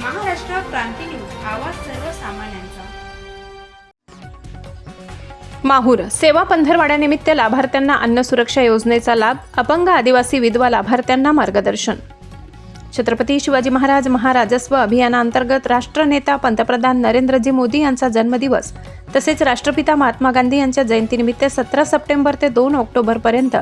क्रांती news आवाज सर्वसामान्यांचा. माहूर सेवा पंधरवाड्यानिमित्त लाभार्थ्यांना अन्न सुरक्षा योजनेचा लाभ अपंग आदिवासी विधवा लाभार्थ्यांना मार्गदर्शन. छत्रपती शिवाजी महाराज महाराजस्व अभियानांतर्गत राष्ट्रनेता पंतप्रधान नरेंद्रजी मोदी यांचा जन्मदिवस तसेच राष्ट्रपिता महात्मा गांधी यांच्या जयंतीनिमित्त सतरा सप्टेंबर ते दोन ऑक्टोबरपर्यंत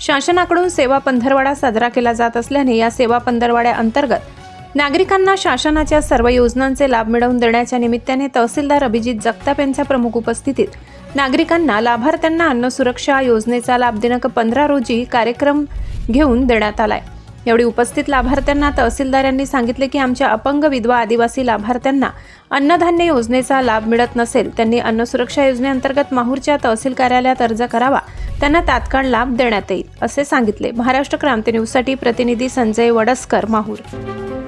शासनाकडून सेवा पंधरवाडा साजरा केला जात असल्याने या सेवा पंधरवाड्या अंतर्गत नागरिकांना शासनाच्या सर्व योजनांचे लाभ मिळवून देण्याच्या निमित्ताने तहसीलदार अभिजित जगताप यांच्या प्रमुख उपस्थितीत नागरिकांना लाभार्थ्यांना अन्न सुरक्षा योजनेचा लाभ दिनांक पंधरा रोजी कार्यक्रम घेऊन देण्यात आलाय. यावेळी उपस्थित लाभार्थ्यांना तहसीलदार यांनी सांगितले की आमच्या अपंग विधवा आदिवासी लाभार्थ्यांना अन्नधान्य योजनेचा लाभ मिळत नसेल त्यांनी अन्न सुरक्षा योजनेअंतर्गत माहूरच्या तहसील कार्यालयात अर्ज करावा त्यांना तात्काळ लाभ देण्यात येईल असे सांगितले. महाराष्ट्र क्रांती न्यूजसाठी प्रतिनिधी संजय वडसकर माहूर.